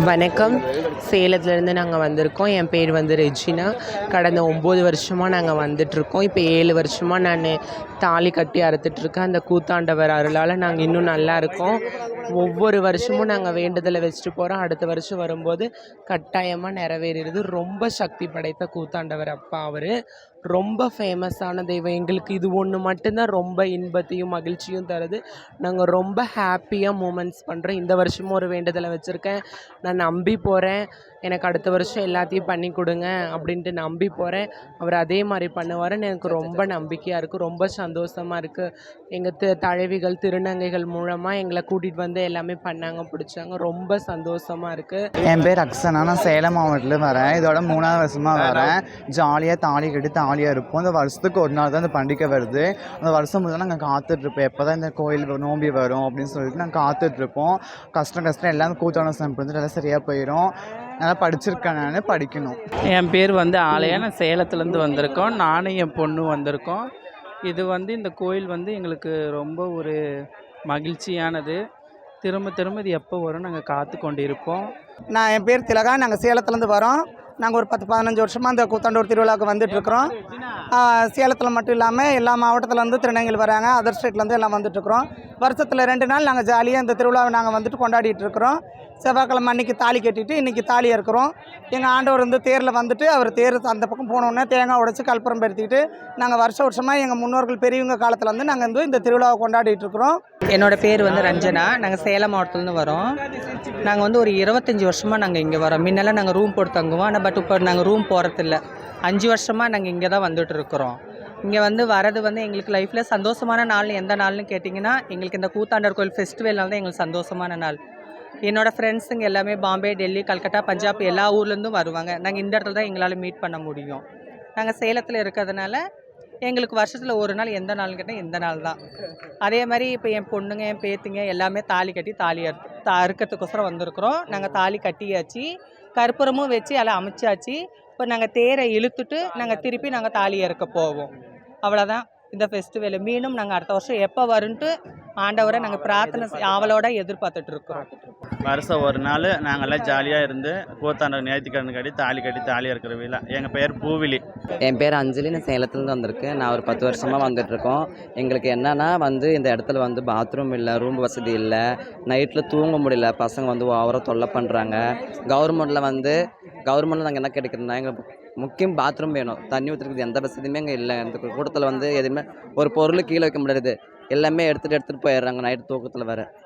வணக்கம். சேலத்துலேருந்து நாங்கள் வந்திருக்கோம். என் பேர் வந்து ரெஜினா. கடந்த ஒம்பது வருஷமாக நாங்கள் வந்துட்ருக்கோம் இப்போ ஏழு வருஷமாக நான் தாலி கட்டி அறுத்துட்ருக்கேன் அந்த கூத்தாண்டவர் அருளால் நாங்கள் இன்னும் நல்லா இருக்கோம். ஒவ்வொரு வருஷமும் நாங்கள் வேண்டுதலை வச்சுட்டு போகிறோம் அடுத்த வருஷம் வரும்போது கட்டாயமாக நிறைவேறிடுது ரொம்ப சக்தி படைத்த கூத்தாண்டவர் அப்பா அவர். ரொம்ப ஃபேமஸான தெய்வம். எங்களுக்கு இது ஒன்று மட்டும்தான் ரொம்ப இன்பத்தையும் மகிழ்ச்சியும் தருது. நாங்கள் ரொம்ப ஹாப்பியாக மூமெண்ட்ஸ் பண்ணுறோம் இந்த வருஷமும் ஒரு வேண்டுதலை வச்சுருக்கேன். நான் நம்பி போகிறேன் எனக்கு அடுத்த வருஷம் எல்லாத்தையும் பண்ணி கொடுங்க அப்படின்ட்டு நம்பி போகிறேன் அவர் அதே மாதிரி பண்ணுவாருன்னு எனக்கு ரொம்ப நம்பிக்கையாக இருக்குது ரொம்ப சந்தோஷமாக இருக்குது எங்கள் தி தழவிகள் திருநங்கைகள் மூலமாக எங்களை கூட்டிகிட்டு வந்து எல்லாமே பண்ணாங்க பிடிச்சாங்க. ரொம்ப சந்தோஷமாக இருக்குது என் பேர் அக்ஸனா நான் சேலம் மாவட்டத்தில் வரேன். இதோட மூணாவது வருஷமாக வரேன். ஜாலியாக தாலி கட்டி தாலியாக இருப்போம். இந்த வருஷத்துக்கு ஒரு நாள் தான் இந்த பண்டிகை வருது. அந்த வருஷம் முதல்ல நாங்கள் காத்துட்ருப்போம் எப்போ தான் இந்த கோயில் நோம்பி வரும் அப்படின்னு சொல்லிட்டு நாங்கள் காத்துட்ருப்போம் கஷ்டம் கஷ்டம் எல்லாம் கூத்தான சமைப்பு எல்லாம் சரியாக போயிடும் நல்லா படிச்சிருக்கேன் நான். படிக்கணும். என் பேர் வந்து ஆலயா. நான் சேலத்துலேருந்து வந்திருக்கோம். நானும் என் பொண்ணும் வந்திருக்கோம். இது வந்து இந்த கோயில் வந்து எங்களுக்கு ரொம்ப ஒரு மகிழ்ச்சியானது. திரும்ப திரும்ப இது எப்போ வரும் நாங்கள் காத்து கொண்டு இருப்போம் நான் என் பேர் திலகா. நாங்கள் சேலத்துலேருந்து வரோம். நாங்கள் ஒரு பத்து பதினஞ்சு வருஷமாக இந்த கூத்தாண்டூர் திருவிழாவுக்கு வந்துட்டுருக்குறோம். சேலத்தில் மட்டும் இல்லாமல் எல்லா மாவட்டத்துலேருந்து திருநங்கைகள் வராங்க. அதர் ஸ்டேட்லேருந்து எல்லாம் வந்துட்டுருக்குறோம். வருஷத்தில் ரெண்டு நாள் நாங்கள் ஜாலியாக இந்த திருவிழாவை நாங்கள் வந்துட்டு கொண்டாடிட்டு இருக்கிறோம். செவ்வாய்க்கிழமை அன்னைக்கு தாலி கட்டிட்டு இன்றைக்கி தாலியாக இருக்கிறோம் எங்கள் ஆண்டவர் வந்து தேரில் வந்துட்டு அவர் தேர் அந்த பக்கம் போனோடனே தேங்காய் உடைச்சி கல்புரம் படுத்திக்கிட்டு நாங்கள் வருஷ வருஷமாக எங்கள் முன்னோர்கள் பெரியவங்க காலத்தில் வந்து நாங்கள் வந்து இந்த திருவிழாவை கொண்டாடிட்டு இருக்கிறோம். என்னோட பேர் வந்து ரஞ்சனா. நாங்கள் சேலம் மாவட்டத்துலேருந்து வரோம். நாங்கள் வந்து ஒரு இருபத்தஞ்சி வருஷமாக நாங்கள் இங்கே வரோம். முன்னெல்லாம் நாங்கள் ரூம் போட்டு தங்குவோம். ஆனால் பட் இப்போ நாங்கள் ரூம் போகிறதில்ல அஞ்சு வருஷமாக நாங்கள் இங்கே தான் வந்துட்டு இருக்கிறோம். இங்கே வந்து வரது வந்து எங்களுக்கு லைஃப்பில் சந்தோஷமான நாள்னு எந்த நாள்னு கேட்டிங்கன்னா எங்களுக்கு இந்த கூத்தாண்டர் கோயில் ஃபெஸ்டிவல்னால தான் எங்களுக்கு சந்தோஷமான நாள். என்னோடய ஃப்ரெண்ட்ஸுங்க எல்லாமே பாம்பே டெல்லி கல்கட்டா பஞ்சாப் எல்லா ஊர்லேருந்தும் வருவாங்க. நாங்கள் இந்த இடத்துல தான் எங்களால் மீட் பண்ண முடியும். நாங்கள் சேலத்தில் இருக்கிறதுனால எங்களுக்கு வருஷத்தில் ஒரு நாள் எந்த நாள்னு கேட்டால் எந்த நாள் தான். அதே மாதிரி இப்போ என் பொண்ணுங்க என் பேத்திங்க எல்லாமே தாலி கட்டி தாலி அறு தா அறுக்கிறதுக்கோசரம் வந்திருக்கிறோம். நாங்கள் தாலி கட்டியாச்சு கற்பூரமும் வச்சு எல்லாம் அமைச்சாச்சு. இப்போ நாங்கள் தேரை இழுத்துட்டு நாங்கள் திருப்பி நாங்கள் தாலி இறக்க போவோம். அவ்வளோதான் இந்த ஃபெஸ்டிவல் மீண்டும் நாங்கள் அடுத்த வருஷம் எப்போ வரும்ன்ட்டு ஆண்டவரை நாங்கள் பிரார்த்தனை செய்- ஆவலோட எதிர்பார்த்துட்டு இருக்கிறோம் வருஷம் ஒரு நாள் நாங்கள்லாம் ஜாலியாக இருந்து கூத்தாண்ட நேர்த்திக்கடன் கட்டி தாலி கட்டி தாலி இருக்கிற விழா. எங்கள் பேர் பூவிலி. என் பேர் அஞ்சலி. நான் சேலத்துலேருந்து வந்திருக்கேன். நான் ஒரு பத்து வருஷமாக வந்துட்டுருக்கோம் எங்களுக்கு என்னென்னா வந்து இந்த இடத்துல வந்து பாத்ரூம் இல்லை ரூம் வசதி இல்லை. நைட்டில் தூங்க முடியல. பசங்க வந்து ஓவராக தொல்லை பண்ணுறாங்க கவர்மெண்ட்டில் வந்து கவர்மெண்ட்டில் நாங்கள் என்ன கேட்டுக்கிறோம்னா எங்களுக்கு முக்கியம் பாத்ரூம் வேணும். தண்ணி ஊற்றுறதுக்கு எந்த வசதியுமே இங்கே இல்லை. இந்த கூட்டத்தில் வந்து எதுவுமே ஒரு பொருள் கீழே வைக்க முடியாது. எல்லாமே எடுத்துகிட்டு எடுத்துகிட்டு போயிடுறாங்க. நைட்டு தூக்கத்தில் வேறு.